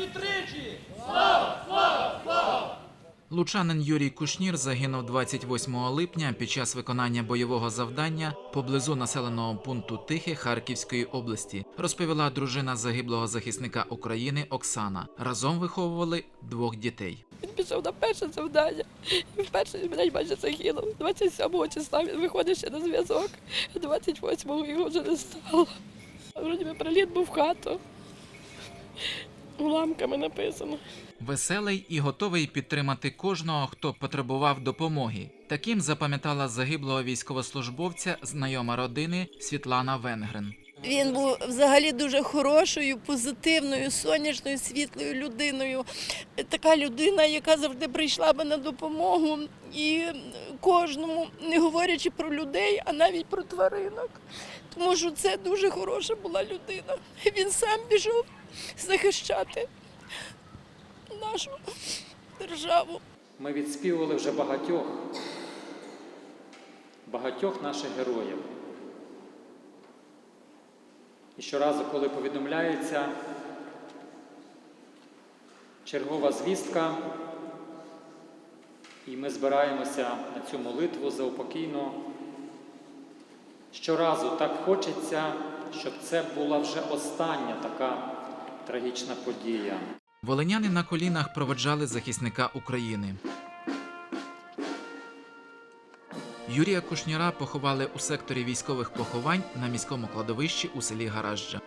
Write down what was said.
двічі тричі. Слава! Слава! Слава! Лучанин Юрій Кушнір загинув 28 липня під час виконання бойового завдання поблизу населеного пункту Тихе Харківської області, розповіла дружина загиблого захисника України Оксана. Разом виховували двох дітей. Він пішов на перше завдання. Перший мене майже загинув. 27 числа він виходив ще на зв'язок. 28-го його вже не стало. Вроді би приліт був в хату. Уламками написано. Веселий і готовий підтримати кожного, хто потребував допомоги. Таким запам'ятала загиблого військовослужбовця знайома родини Світлана Венгрен. Він був взагалі дуже хорошою, позитивною, сонячною, світлою людиною. Така людина, яка завжди прийшла би на допомогу і кожному, не говорячи про людей, а навіть про тваринок. Тому що це дуже хороша була людина. Він сам пішов захищати нашу державу. Ми відспівували вже багатьох, багатьох наших героїв. І щоразу, коли повідомляється чергова звістка, і ми збираємося на цю молитву заупокійно, щоразу так хочеться, щоб це була вже остання така трагічна подія. Волиняни на колінах проводжали захисника України. Юрія Кушніра поховали у секторі військових поховань на міському кладовищі у селі Гаражджа.